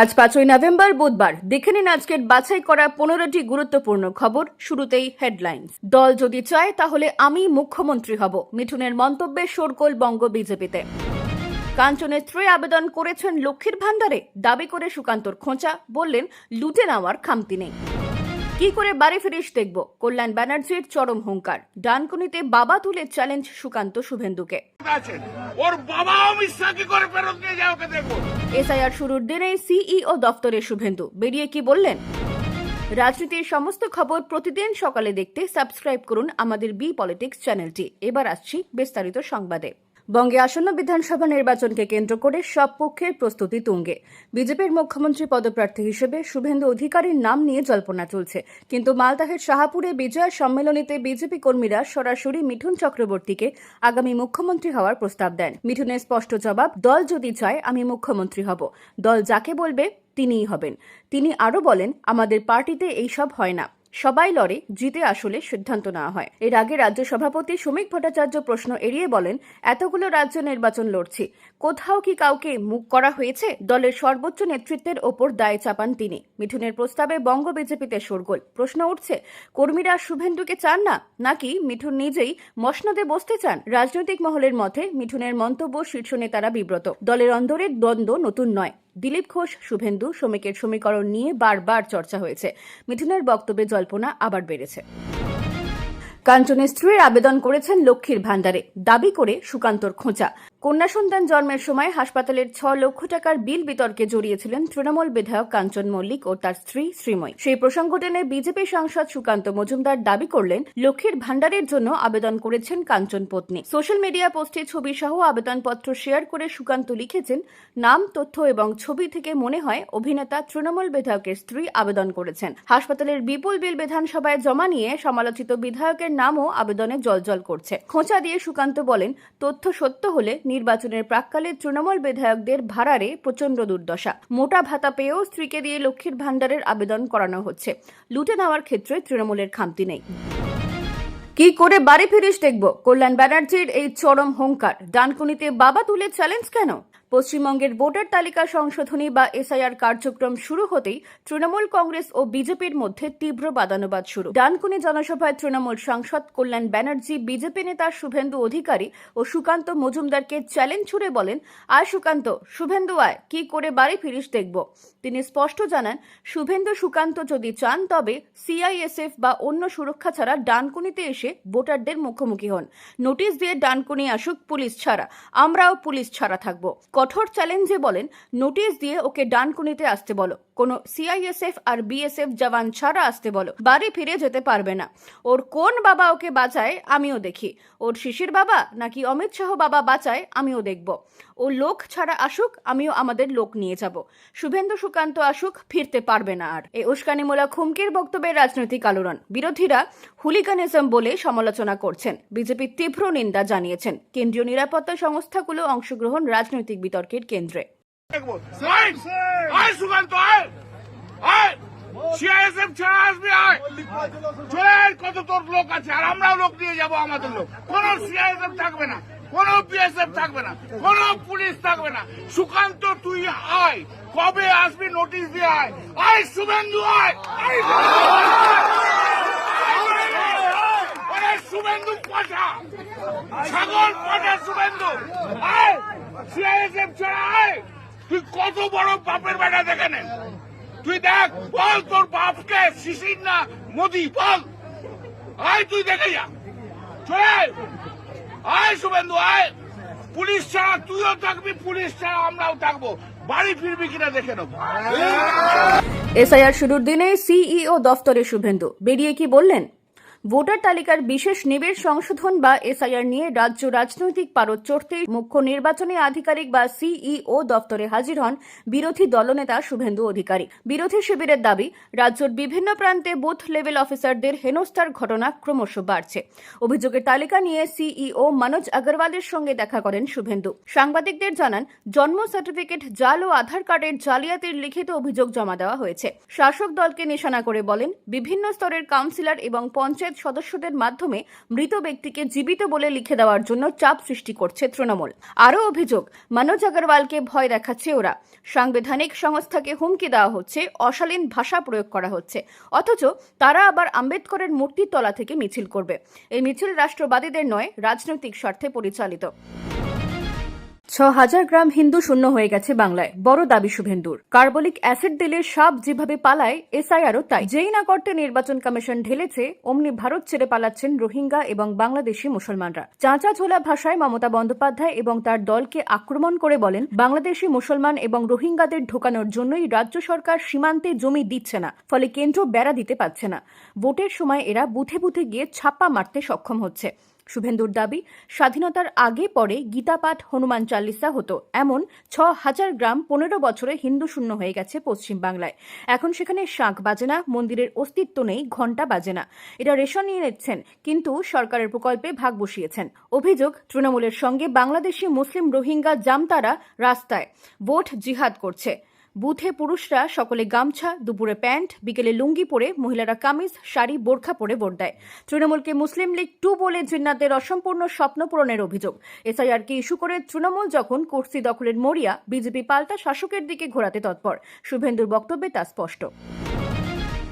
আজ পাঁচই নভেম্বর বুধবার। দেখে নিন আজকের বাছাই করা পনেরোটি গুরুত্বপূর্ণ খবর, শুরুতেই হেডলাইন্স দল যদি চায়, তাহলে আমি মুখ্যমন্ত্রী হব, মিঠুনের মন্তব্যে শোরগোল বঙ্গ বিজেপিতে। কাঞ্চনের ত্রয় আবেদন করেছেন লক্ষ্মীর ভাণ্ডারে, দাবি করে সুকান্তর খোঁচা, বললেন, লুটে নেওয়ার খামতি নেই। কি করে বাড়ি ফিরিস দেখব, কল্যাণ ব্যানার্জির চরম হুঙ্কার। ডানকুনিতে বাবা তুলে চ্যালেঞ্জ সুকান্ত শুভেন্দুকে। ওর করে ফেরত নিয়ে যায় ওকে দেখো এসআইআর শুরুর দিনে সিইও দপ্তরে শুভেন্দু। বেরিয়ে কি বললেন? রাজনীতির সমস্ত খবর প্রতিদিন সকালে দেখতে সাবস্ক্রাইব করুন আমাদের বি পলিটিক্স চ্যানেলটি। এবার আসছি বিস্তারিত সংবাদে। বঙ্গে আসন্ন বিধানসভা নির্বাচনকে কেন্দ্র করে সব পক্ষের প্রস্তুতি তুঙ্গে। বিজেপির মুখ্যমন্ত্রী পদপ্রার্থী হিসেবে শুভেন্দু অধিকারীর নাম নিয়ে জল্পনা চলছে। কিন্তু মালদাহের শাহাপুরে বিজয় সম্মেলনীতে বিজেপি কর্মীরা সরাসরি মিঠুন চক্রবর্তীকে আগামী মুখ্যমন্ত্রী হওয়ার প্রস্তাব দেন। মিঠুনের স্পষ্ট জবাব, দল যদি চায়, আমি মুখ্যমন্ত্রী হব। দল যাকে বলবে, তিনিই হবেন। তিনি আরও বলেন, আমাদের পার্টিতে এইসব হয় না। সবাই লড়ে, জিতে আসলে সিদ্ধান্ত নেওয়া হয়। এর আগে রাজ্য সভাপতি শ্রমিক ভট্টাচার্য প্রশ্ন এড়িয়ে বলেন, এতগুলো রাজ্য নির্বাচন লড়ছি। কোথাও কি কাউকে মুখ করা হয়েছে? দলের সর্বোচ্চ নেতৃত্বের ওপর দায় চাপান তিনি। মিঠুনের প্রস্তাবে বঙ্গ বিজেপিতে শোরগোল। প্রশ্ন উঠছে, কর্মীরা শুভেন্দুকে চান না? নাকি মিঠুন নিজেই মসনদে বসতে চান? রাজনৈতিক মহলের মতে, মিঠুনের মন্তব্য শীর্ষ নেতারা বিব্রত। দলের অন্দরের দ্বন্দ্ব নতুন নয়। দিলীপ ঘোষ, শুভেন্দু শ্রমিকের সমীকরণ নিয়ে বারবার চর্চা হয়েছে। মিঠুনের বক্তব্যে জল্পনা আবার বেড়েছে। কাঞ্চনের স্ত্রীর আবেদন করেছেন লক্ষ্মীর ভান্ডারে দাবি করে সুকান্তর খোঁচা। কন্যা সন্তান জন্মের সময় হাসপাতালের ছ লক্ষ টাকার বিল বিতর্কে জড়িয়েছিলেন তৃণমূল বিধায়ক কাঞ্চন মল্লিক ও তার স্ত্রী শ্রীময়। সেই প্রসঙ্গ বিজেপি সাংসদ সুকান্ত মজুমদার দাবি করলেন, লক্ষ্মীর ভাণ্ডারের জন্য আবেদন করেছেন কাঞ্চন পত্নী। সোশ্যাল মিডিয়া পোস্টে ছবি সহ আবেদনপত্র শেয়ার করে সুকান্ত লিখেছেন, নাম, তথ্য এবং ছবি থেকে মনে হয় অভিনেতা তৃণমূল বিধায়কের স্ত্রী আবেদন করেছেন। হাসপাতালের বিপুল বিল বিধানসভায় জমা নিয়ে সমালোচিত বিধায়কের নামও আবেদনে জলজল করছে। খোঁচা দিয়ে সুকান্ত বলেন, তথ্য সত্য হলে নির্বাচনের প্রাককালে তৃণমূল বিধায়কদের ভাড়ারে প্রচণ্ড দুর্দশা। মোটা ভাতা পেয়েও স্ত্রীকে দিয়ে লক্ষ্মীর ভাণ্ডারের আবেদন করানো হচ্ছে। লুটে নেওয়ার ক্ষেত্রে তৃণমূলের খামতি নেই। কি করে বাড়ি ফিরিস দেখব? কল্যাণ ব্যানার্জির এই চরম হুঙ্কার। ডানকুনিতে বাবা তুলে চ্যালেঞ্জ কেন? পশ্চিমবঙ্গের ভোটার তালিকা সংশোধনী বা এসআইআর কার্যক্রম শুরু হতেই তৃণমূল কংগ্রেস ও বিজেপির মধ্যে তীব্র বাদানুবাদ শুরু। ডানকুনি জনসভায় তৃণমূল সাংসদ কল্যাণ ব্যানার্জি, বিজেপি নেতা শুভেন্দু অধিকারী ও সুকান্ত মজুমদারকে চ্যালেঞ্জ ছুড়ে বলেন, আয় সুকান্ত, শুভেন্দু আয়, কি করে বাড়ি ফিরিস দেখব? তিনি স্পষ্ট জানান, শুভেন্দু সুকান্ত যদি চান, তবে সিআইএসএফ বা অন্য সুরক্ষা ছাড়া ডানকুনিতে এসে ভোটারদের মুখোমুখি হন। নোটিশ দিয়ে ডানকুনি আসুক, পুলিশ ছাড়া। আমরাও পুলিশ ছাড়া থাকব। কঠোর চ্যালেঞ্জে বলেন নোটিশ দিয়ে ওকে ডানকুনিতে আসতে বলো। কোনো সিআইএসএফ আর বিএসএফ জওয়ান ছাড়া আসতে বলো, বাড়ি ফিরে যেতে পারবে না। ওর কোন বাবা ওকে বাঁচায় আমিও দেখি। ওর শিশির বাবা নাকি অমিত শাহ বাবা বাঁচায় আমিও দেখব। ও লোক ছাড়া আসুক, আমিও আমাদের লোক নিয়ে যাব। শুভেন্দু সুকান্ত আসুক, ফিরতে পারবে না আর। এই উস্কানিমূলক হুমকির বক্তব্যে রাজনৈতিক আলোড়ন। বিরোধীরা হুলিগানিজম বলে সমালোচনা করছেন। বিজেপি তীব্র নিন্দা জানিয়েছেন। কেন্দ্রীয় নিরাপত্তা সংস্থাগুলো অংশগ্রহণ রাজনৈতিক বিতর্কের কেন্দ্রে। আয় আয় সুকান্ত আয় আয়। সিআইএসএফ ছাড়া আসবে আয়। চলে আয়, কত তোর লোক আছে আর আমরাও লোক নিয়ে যাব আমাদের লোক। কোন সিআইএসএফ থাকবে না কোন বিএসএফ থাকবে না কোন পুলিশ থাকবে না। সুকান্ত তুই আয়। কবে আসবি নোটিশ দিয়ে আয়। আয় শুভেন্দু আয়। শুভেন্দু পাঠা। ছাগল পাঠা শুভেন্দু। আয়। সিআইএসএফ ছাড়া আয়। তুই কত বড় বাপের বেটা দেখে নেন তুই দেখ, বল তোর বাপকে শিশির না, মোদি, বল। আয় তুই দেখে যা। চলে আয়। শুভেন্দু, আয়। পুলিশ ছাড়া তুইও থাকবি, পুলিশ ছাড়া আমরাও থাকব। বাড়ি ফিরবি কিনা দেখে নেব। এসআইআর শুরুর দিনে সিইও দফতরে শুভেন্দু। বেরিয়ে কি বললেন? ভোটার তালিকার বিশেষ নিবিড় সংশোধন বা এসআইআর নিয়ে রাজ্য রাজনৈতিক পারদ চড়তেই মুখ্য নির্বাচনী আধিকারিক বা সিইও দফতরে হাজির হন বিরোধী দলনেতা শুভেন্দু অধিকারী। বিরোধী শিবিরের দাবি, রাজ্যের বিভিন্ন প্রান্তে বুথ লেভেল অফিসারদের হেনস্থার ঘটনা ক্রমশ বাড়ছে। অভিযোগের তালিকা নিয়ে সিইও মনোজ আগরওয়ালের সঙ্গে দেখা করেন শুভেন্দু। সাংবাদিকদের জানান, জন্ম সার্টিফিকেট, জাল ও আধার কার্ডের জালিয়াতির লিখিত অভিযোগ জমা দেওয়া হয়েছে। শাসক দলকে নিশানা করে বলেন, বিভিন্ন স্তরের কাউন্সিলর এবং পঞ্চায়েত পঞ্চায়েত সদস্যদের মাধ্যমে মৃত ব্যক্তিকে জীবিত বলে লিখে দেওয়ার জন্য চাপ সৃষ্টি করছে তৃণমূল। আরও অভিযোগ, মানোজ আগরওয়ালকে ভয় দেখাচ্ছে ওরা। সাংবিধানিক সংস্থাকে হুমকি দেওয়া হচ্ছে, অশালীন ভাষা প্রয়োগ করা হচ্ছে। অথচ তারা আবার আম্বেদকরের মূর্তির তলা থেকে মিছিল করবে। এই মিছিল রাষ্ট্রবাদীদের নয়, রাজনৈতিক স্বার্থে পরিচালিত। ছ হাজার গ্রাম হিন্দু শূন্য হয়ে গেছে বাংলায়। বড় দাবি শুভেন্দুর। কার্বলিক অ্যাসিড দিলে সাপ যেভাবে পালায়, এসআইআরও তাই। যেই না করতে নির্বাচন কমিশন ঢেলেছে, অমনি ভারত ছেড়ে পালাচ্ছেন রোহিঙ্গা এবং বাংলাদেশি মুসলমানরা। চাঁচা ঝোলা ভাষায় মমতা বন্দ্যোপাধ্যায় এবং তার দলকে আক্রমণ করে বলেন, বাংলাদেশি মুসলমান এবং রোহিঙ্গাদের ঢোকানোর জন্যই রাজ্য সরকার সীমান্তে জমি দিচ্ছে না, ফলে কেন্দ্র বেড়া দিতে পারছে না। ভোটের সময় এরা বুথে বুথে গিয়ে ছাপ্পা মারতে সক্ষম হচ্ছে। শুভেন্দুর দাবি, স্বাধীনতার আগে পরে গীতাপাঠ হনুমান চাল্লিসা হতো। এমন ছ হাজার গ্রাম পনেরো বছরে হিন্দু শূন্য হয়ে গেছে পশ্চিম বাংলায়। এখন সেখানে শাঁখ বাজে না, মন্দিরের অস্তিত্ব নেই, ঘণ্টা বাজে না। এরা রেশন নিয়ে নিচ্ছেন, কিন্তু সরকারের প্রকল্পে ভাগ বসিয়েছেন। অভিযোগ, তৃণমূলের সঙ্গে বাংলাদেশি মুসলিম রোহিঙ্গা জামতারা রাস্তায়। ভোট জিহাদ করছে। বুথে পুরুষরা সকলে গামছা, দুপুরে প্যান্ট, বিকেলে লুঙ্গি পরে মহিলারা কামিজ, শাড়ি, বোরখা পরে ভোট দেয়। তৃণমূলকে মুসলিম লীগ টু বলে জিন্নাতের অসম্পূর্ণ স্বপ্ন পূরণের অভিযোগ। এসআইআরকে ইস্যু করে তৃণমূল যখন কুর্সি দখলের মরিয়া, বিজেপি পাল্টা শাসকের দিকে ঘোরাতে তৎপর। শুভেন্দুর বক্তব্যে তা স্পষ্ট।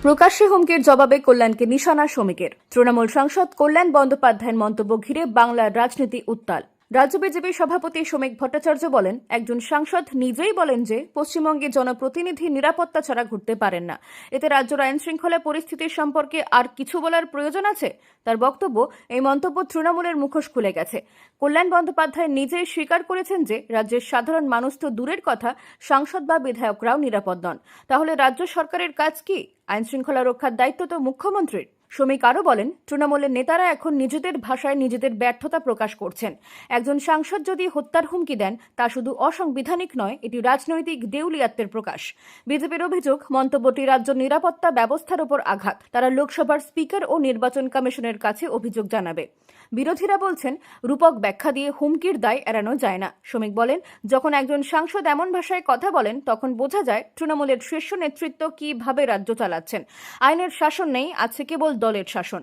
প্রকাশ্যে হুমকির জবাবে কল্যাণকে নিশানা শ্রমিকের। তৃণমূল সাংসদ কল্যাণ বন্দ্যোপাধ্যায়ের মন্তব্য ঘিরে বাংলার রাজনীতি উত্তাল। রাজ্য বিজেপির সভাপতি শ্রমিক ভট্টাচার্য বলেন, একজন সাংসদ নিজেই বলেন যে পশ্চিমবঙ্গে জনপ্রতিনিধি নিরাপত্তা ছাড়া ঘুরতে পারেন না। এতে রাজ্যের আইন শৃঙ্খলা পরিস্থিতির সম্পর্কে আর কিছু বলার প্রয়োজন আছে? তার বক্তব্য, এই মন্তব্য তৃণমূলের মুখোশ খুলে গেছে। কল্যাণ বন্দ্যোপাধ্যায় নিজেই স্বীকার করেছেন যে রাজ্যের সাধারণ মানুষ তো দূরের কথা, সাংসদ বা বিধায়করাও নিরাপদ নন। তাহলে রাজ্য সরকারের কাজ কি? আইন শৃঙ্খলা রক্ষার দায়িত্ব তো মুখ্যমন্ত্রীর। শ্রমিক আরও বলেন, তৃণমূলের নেতারা এখন নিজেদের ভাষায় নিজেদের ব্যর্থতা প্রকাশ করছেন। একজন সাংসদ যদি হত্যার হুমকি দেন, তা শুধু অসাংবিধানিক নয়, এটি রাজনৈতিক দেউলিয়াত্বের প্রকাশ। বিজেপির অভিযোগ, মন্তব্যটি রাজ্য নিরাপত্তা ব্যবস্থার ওপর আঘাত। তারা লোকসভার স্পিকার ও নির্বাচন কমিশনের কাছে অভিযোগ জানাবে। বিরোধীরা বলছেন, রূপক ব্যাখ্যা দিয়ে হুমকির দায় এড়ানো যায় না। শ্রমিক বলেন, যখন একজন সাংসদ এমন ভাষায় কথা বলেন, তখন বোঝা যায় তৃণমূলের শীর্ষ নেতৃত্ব কীভাবে রাজ্য চালাচ্ছেন। আইনের শাসন নেই, আছে কেবল দলের শাসন।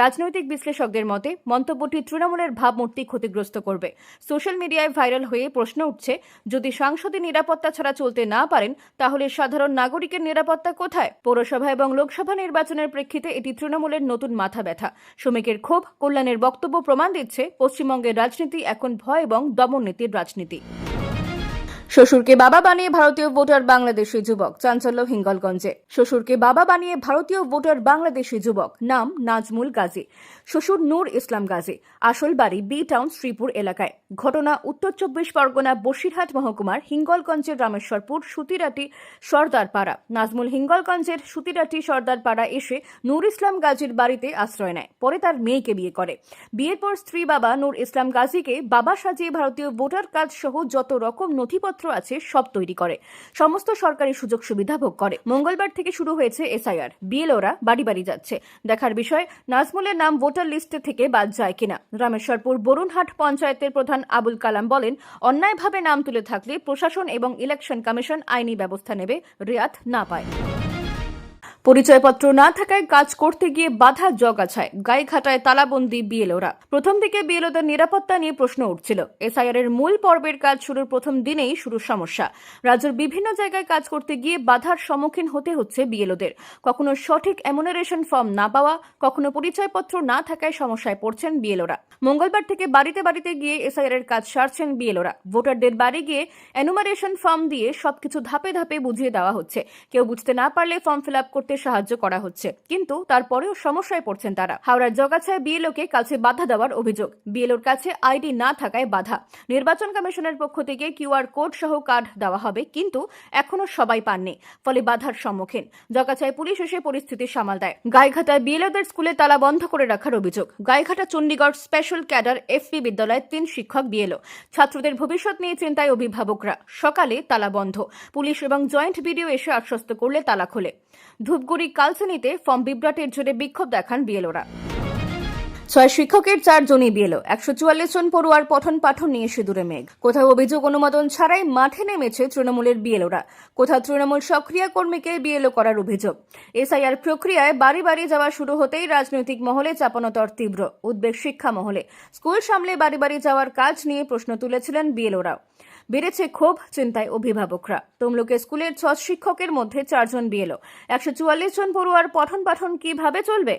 রাজনৈতিক বিশ্লেষকদের মতে, মন্তব্যটি তৃণমূলের ভাবমূর্তি ক্ষতিগ্রস্ত করবে। সোশ্যাল মিডিয়ায় ভাইরাল হয়ে প্রশ্ন উঠছে, যদি সাংসদে নিরাপত্তা ছাড়া চলতে না পারেন, তাহলে সাধারণ নাগরিকের নিরাপত্তা কোথায়? পৌরসভা এবং লোকসভা নির্বাচনের প্রেক্ষিতে এটি তৃণমূলের নতুন মাথা ব্যথা। শ্রমিকের ক্ষোভ, কল্যাণের বক্তব্য প্রমাণ দিচ্ছে পশ্চিমবঙ্গের রাজনীতি এখন ভয় এবং দমননীতির রাজনীতি। শ্বশুরকে বাবা বানিয়ে ভারতীয় ভোটার বাংলাদেশি যুবক, চাঞ্চল্য হিঙ্গলগঞ্জে। শ্বশুরকে বাবা বানিয়ে ভারতীয় ভোটার বাংলাদেশি যুবক, নাম নাজমুল গাজী। শ্বশুর নূর ইসলাম গাজী, আসল বাড়ি বি টাউন শ্রীপুর এলাকায়। ঘটনা উত্তর চব্বিশ পরগনা বসিরহাট মহকুমার হিঙ্গলগঞ্জের রামেশ্বরপুর সুতিরাটি সর্দারপাড়া নাজমুল হিঙ্গলগঞ্জের সুতিরাটি সর্দারপাড়া এসে নূর ইসলাম গাজীর বাড়িতে আশ্রয় নেয়, পরে তার মেয়েকে বিয়ে করে। বিয়ের পর স্ত্রী বাবা নূর ইসলাম গাজীকে বাবা সাজিয়ে ভারতীয় ভোটার কার্ড সহ যত রকম নথিপত্র আছে সব তৈরি করে। সমস্ত সরকারি সুযোগ সুবিধা ভোগ করে। মঙ্গলবার থেকে শুরু হয়েছে এসআইআর। বিএলওরা বাড়ি বাড়ি যাচ্ছে। দেখার বিষয়, নাজমুলের নাম ভোটার লিস্টে থেকে বাদ যায় কিনা? রামেশ্বরপুর বরুণহাট পঞ্চায়েতের প্রধান আবুল কালাম বলেন, অন্যায়ভাবে নাম তুলে থাকলে প্রশাসন এবং ইলেকশন কমিশন আইনি ব্যবস্থা নেবে, রেয়াত না পায়। পরিচয়পত্র না থাকায় কাজ করতে গিয়ে বাধা জগাছায়। গায়েঘাটায় তালাবন্দি বিএলওরা। প্রথম দিকে বিএলওদের নিরাপত্তা নিয়ে প্রশ্ন উঠছিল। এসআইআর এর মূল পর্বের কাজ শুরুর প্রথম দিনেই শুরু সমস্যা। রাজ্যের বিভিন্ন জায়গায় কাজ করতে গিয়ে বাধার সম্মুখীন হতে হচ্ছে বিএলওদের। কখনো সঠিক এমুনারেশন ফর্ম না পাওয়া, কখনো পরিচয়পত্র না থাকায় সমস্যায় পড়ছেন বিএলওরা। মঙ্গলবার থেকে বাড়িতে বাড়িতে গিয়ে এসআইআর এর কাজ সারছেন বিএলওরা। ভোটারদের বাড়ি গিয়ে এনুমারেশন ফর্ম দিয়ে সবকিছু ধাপে ধাপে বুঝিয়ে দেওয়া হচ্ছে। কেউ বুঝতে না পারলে ফর্ম ফিল আপ করতে সাহায্য করা হচ্ছে। কিন্তু তারপরেও সমস্যায় পড়ছেন তারা। হাওড়ার জগাছায় বিএলওকে কাছে বাধা দেওয়ার অভিযোগ। বিএলওর কাছে আইডি না থাকায় বাধা। নির্বাচন কমিশনের পক্ষ থেকে কিউআর কোড সহ কার্ড দেওয়া হবে, কিন্তু এখনও সবাই পাননি। ফলে বাধার সম্মুখীন। জগাছায় পুলিশ এসে পরিস্থিতি সামাল দেয়। গাইঘাটায় বিএলওদের স্কুলে তালা বন্ধ করে রাখার অভিযোগ। Gaighata Chandigarh special cadre FP বিদ্যালয়ের তিন শিক্ষক বিএলও। ছাত্রদের ভবিষ্যৎ নিয়ে চিন্তায় অভিভাবকরা। সকালে তালা বন্ধ। পুলিশ এবং জয়েন্ট বিডিও এসে আশ্বস্ত করলে তালা খোলে। ধূপগুড়ি কালসানিতে ফর্ম বিভ্রাটের জোরে বিক্ষোভ দেখান বিএলওরা। ছয় শিক্ষকের চারজনই বিয়েলো একশো চুয়াল্লিশ জন পড়ুয়ার পঠন পাঠন নিয়ে সিঁদুরে মেঘ। কোথাও অভিযোগ অনুমোদন ছাড়াই মাঠে নেমেছে তৃণমূলের বিয়েলোরা কোথাও তৃণমূল সক্রিয় কর্মীকে বিএলও করার অভিযোগ। এসআইআর প্রক্রিয়ায় বাড়ি বাড়ি যাওয়া শুরু হতেই রাজনৈতিক মহলে চাপানোতর তীব্র, উদ্বেগ শিক্ষা মহলে। স্কুল সামলে বাড়ি বাড়ি যাওয়ার কাজ নিয়ে প্রশ্ন তুলেছিলেন বিয়েলোরাও বেড়েছে ক্ষোভ চিন্তায় অভিভাবকরা। তমলুকে স্কুলের ছ শিক্ষকের মধ্যে চারজন বিয়েলো একশো চুয়াল্লিশ জন পড়ুয়ার পঠন পাঠন কীভাবে চলবে?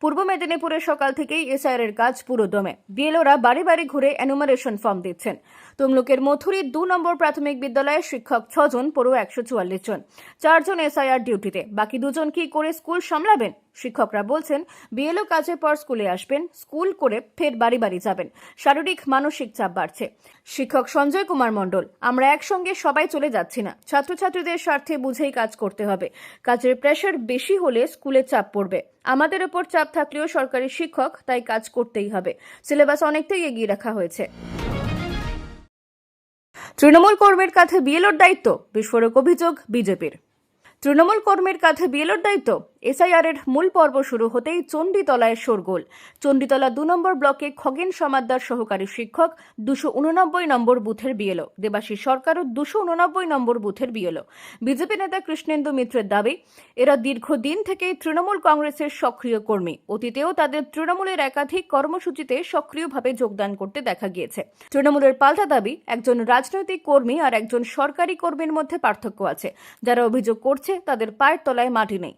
পূর্ব মেদিনীপুরে সকাল থেকেই এসআইআর এর কাজ পুরোদমে। বিএলওরা বাড়ি বাড়ি ঘুরে এনুমারেশন ফর্ম দিচ্ছেন। তমলুকের মথুরি দু নম্বর প্রাথমিক বিদ্যালয়ের শিক্ষক ছজন, পড়ুয়া একশো চুয়াল্লিশ জন। চারজন এসআইআর ডিউটিতে। বাকি দুজন কি করে স্কুল সামলাবেন? শিক্ষকরা বলছেন, বিএলও কাজের পর স্কুলে আসবেন, স্কুল করে ফের বাড়ি বাড়ি যাবেন। শারীরিক, মানসিক চাপ বাড়ছে। শিক্ষক সঞ্জয় কুমার মণ্ডল, আমরা একসঙ্গে সবাই চলে যাচ্ছি না। ছাত্রছাত্রীদের স্বার্থে বুঝেই কাজ করতে হবে। কাজের প্রেশার বেশি হলে স্কুলে চাপ পড়বে। আমাদের ওপর চাপ থাকলেও সরকারি শিক্ষক তাই কাজ করতেই হবে। সিলেবাস অনেকটাই এগিয়ে রাখা হয়েছে। তৃণমূল কর্মীর কাছে বিএলওর দায়িত্ব, বিস্ফোরক অভিযোগ বিজেপির। তৃণমূল কর্মীর কাছে বিএলওর দায়িত্ব এসআইআর এর মূল পর্ব শুরু হতেই চণ্ডীতলায় শোরগোল। চণ্ডীতলা দু নম্বর ব্লকে খগেন সমাদ্দার সহকারী শিক্ষক দুশো উননব্বই নম্বর বুথের বিএলও, দেবাশিস সরকারও দুশো উননব্বই নম্বর বুথের বিএলও। বিজেপি নেতা কৃষ্ণেন্দু মিত্রের দাবি, এরা দীর্ঘদিন থেকেই তৃণমূল কংগ্রেসের সক্রিয় কর্মী। অতীতেও তাদের তৃণমূলের একাধিক কর্মসূচিতে সক্রিয়ভাবে যোগদান করতে দেখা গিয়েছে। তৃণমূলের পাল্টা দাবি, একজন রাজনৈতিক কর্মী আর একজন সরকারি কর্মীর মধ্যে পার্থক্য আছে। যারা অভিযোগ করছে তাদের পায়ের তলায় মাটি নেই।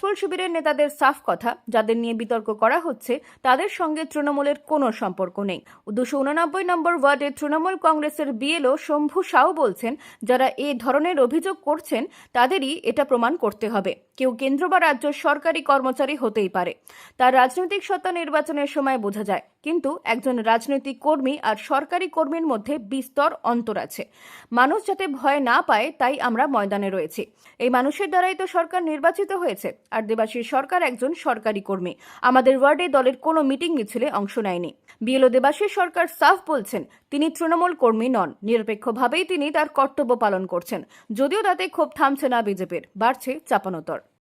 ঘাসফুল শিবিরের নেতাদের সাফ কথা, যাদের নিয়ে বিতর্ক করা হচ্ছে, তাদের সঙ্গে তৃণমূলের কোনো সম্পর্ক নেই। দুশো উননব্বই নম্বর ওয়ার্ডে তৃণমূল কংগ্রেসের বিএলও শম্ভু শাহ বলছেন, যারা এ ধরনের অভিযোগ করছেন, তাদেরই এটা প্রমাণ করতে হবে। কেউ কেন্দ্র বা রাজ্য সরকারি কর্মচারী হতেই পারে। তার রাজনৈতিক সত্তা নির্বাচনের সময় বোঝা যায়। কিন্তু একজন রাজনৈতিক কর্মী আর সরকারি কর্মীর মধ্যে বিস্তর অন্তর আছে। মানুষ যাতে ভয় না পায়, তাই আমরা ময়দানে রয়েছি। এই মানুষের দ্বারাই তো সরকার নির্বাচিত হয়েছে। আর দেবাশীর সরকার একজন সরকারি কর্মী। আমাদের ওয়ার্ডে দলের কোনো মিটিং মিছিলে অংশ নেয়নি। বিএলও দেবাশীর সরকার সাফ বলছেন, তিনি তৃণমূল কর্মী নন। নিরপেক্ষভাবেই তিনি তার কর্তব্য পালন করছেন। যদিও তাতে ক্ষোভ থামছে না বিজেপির, বাড়ছে চাপানোতর।